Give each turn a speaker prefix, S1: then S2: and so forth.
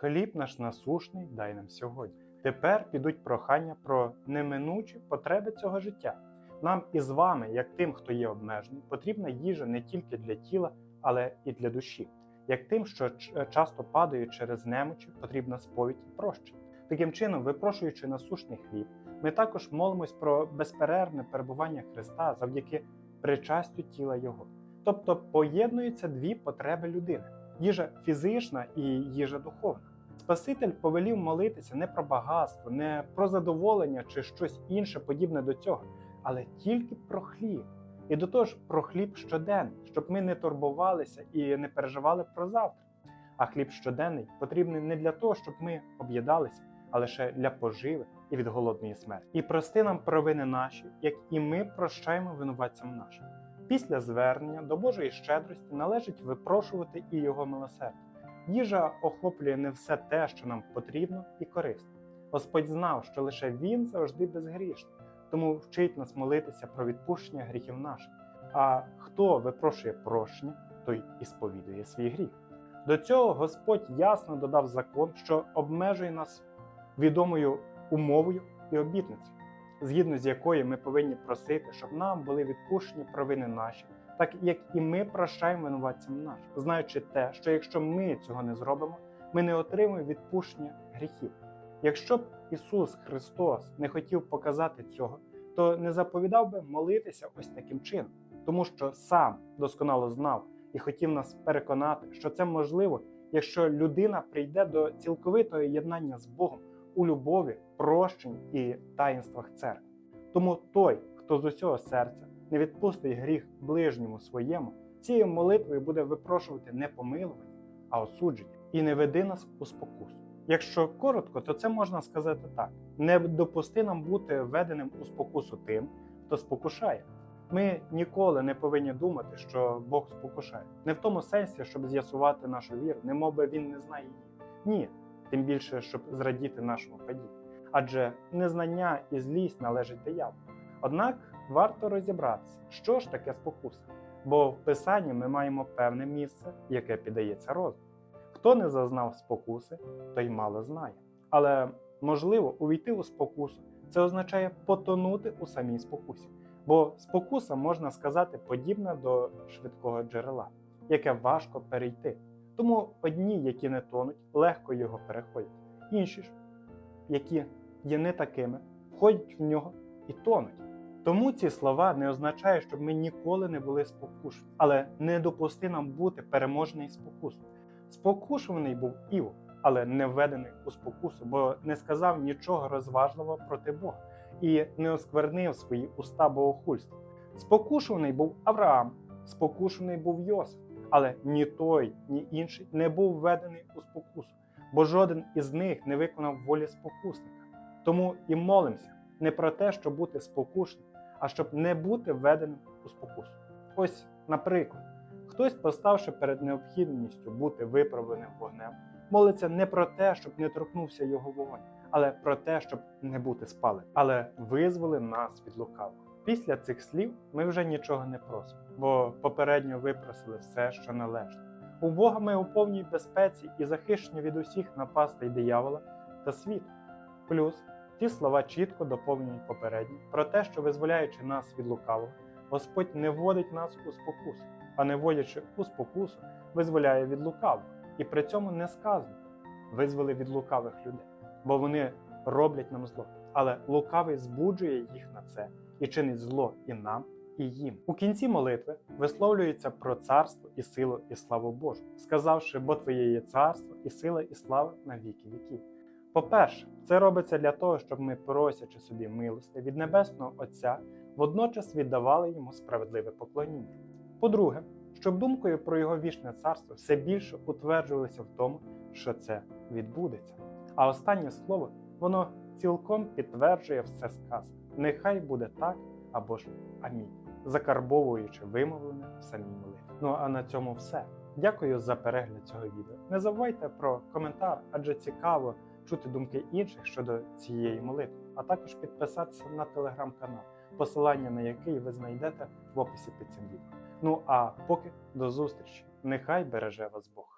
S1: Хліб наш насушний дай нам сьогодні. Тепер підуть прохання про неминучі потреби цього життя. Нам із вами, як тим, хто є обмежений, потрібна їжа не тільки для тіла, але і для душі. Як тим, що часто падають через немочі, потрібна сповідь і прощення. Таким чином, випрошуючи насушний хліб, ми також молимось про безперервне перебування Христа завдяки причастю тіла Його. Тобто поєднуються дві потреби людини: їжа фізична і їжа духовна. Спаситель повелів молитися не про багатство, не про задоволення чи щось інше подібне до цього, але тільки про хліб. І до того ж про хліб щоденний, щоб ми не турбувалися і не переживали про завтра. А хліб щоденний потрібний не для того, щоб ми об'їдалися, а лише для поживи і від голодної смерті. І прости нам провини наші, як і ми прощаємо винуватцям нашим. Після звернення до Божої щедрості належить випрошувати і його милосердя. Їжа охоплює не все те, що нам потрібно і корисно. Господь знав, що лише Він завжди безгрішний, тому вчить нас молитися про відпущення гріхів наших. А хто випрошує прощення, той і сповідує свій гріх. До цього Господь ясно додав закон, що обмежує нас відомою умовою і обітницею, згідно з якою ми повинні просити, щоб нам були відпущені провини наші, так як і ми прощаємо винуватцям нашим, знаючи те, що якщо ми цього не зробимо, ми не отримаємо відпущення гріхів. Якщо б Ісус Христос не хотів показати цього, то не заповідав би молитися ось таким чином, тому що сам досконало знав і хотів нас переконати, що це можливо, якщо людина прийде до цілковитого єднання з Богом у любові, прощенні і таїнствах церкви. Тому той, хто з усього серця не відпустить гріх ближньому своєму, цією молитвою буде випрошувати не помилування, а осудження, і не веди нас у спокусу. Якщо коротко, то це можна сказати так: не допусти нам бути введеним у спокусу тим, хто спокушає. Ми ніколи не повинні думати, що Бог спокушає. Не в тому сенсі, щоб з'ясувати нашу віру, немов би він не знає її. Ні, тим більше, щоб зрадіти нашому падінню. Адже незнання і злість належить дияволу. Однак варто розібратися, що ж таке спокуса. Бо в Писанні ми маємо певне місце, яке піддається розуму. Хто не зазнав спокуси, той мало знає. Але можливо, увійти у спокусу це означає потонути у самій спокусі. Бо спокуса, можна сказати, подібна до швидкого джерела, яке важко перейти. Тому одні, які не тонуть, легко його переходять, інші ж, які є не такими, входять в нього і тонуть. Тому ці слова не означають, щоб ми ніколи не були спокушені, але не допусти нам бути переможений спокусом. Спокушуваний був Іов, але не введений у спокусу, бо не сказав нічого розважливого проти Бога і не осквернив свої уста богохульства. Спокушуваний був Авраам, спокушений був Йосиф, але ні той, ні інший не був введений у спокусу, бо жоден із них не виконав волі спокусника. Тому і молимося не про те, щоб бути спокушним, а щоб не бути введеним у спокусу. Ось, наприклад, хтось, поставши перед необхідністю бути виправленим вогнем, молиться не про те, щоб не торкнувся його вогонь, але про те, щоб не бути спаленим, але визволи нас від лукавого. Після цих слів ми вже нічого не просимо, бо попередньо випросили все, що належить. У Бога ми у повній безпеці і захищені від усіх напастей диявола та світу. Плюс ті слова чітко доповнюють попередні про те, що визволяючи нас від лукавого, Господь не вводить нас у спокусу, а не вводячи у спокусу, визволяє від лукавого. І при цьому не сказано визволи від лукавих людей, бо вони роблять нам зло. Але лукавий збуджує їх на це і чинить зло і нам, і їм. У кінці молитви висловлюється про царство і силу і славу Божу, сказавши, бо Твоє є царство і сила, і слава на віки віків. По-перше, це робиться для того, щоб ми, просячи собі милости від Небесного Отця, водночас віддавали йому справедливе поклоніння. По-друге, щоб думкою про його вічне царство все більше утверджувалися в тому, що це відбудеться. А останнє слово воно цілком підтверджує все сказане. Нехай буде так або ж амінь, закарбовуючи вимовлене в самій молитві. Ну а на цьому все. Дякую за перегляд цього відео. Не забувайте про коментар, адже цікаво чути думки інших щодо цієї молитви, а також підписатися на телеграм-канал, посилання на який ви знайдете в описі під цим відео. Ну а поки до зустрічі! Нехай береже вас Бог!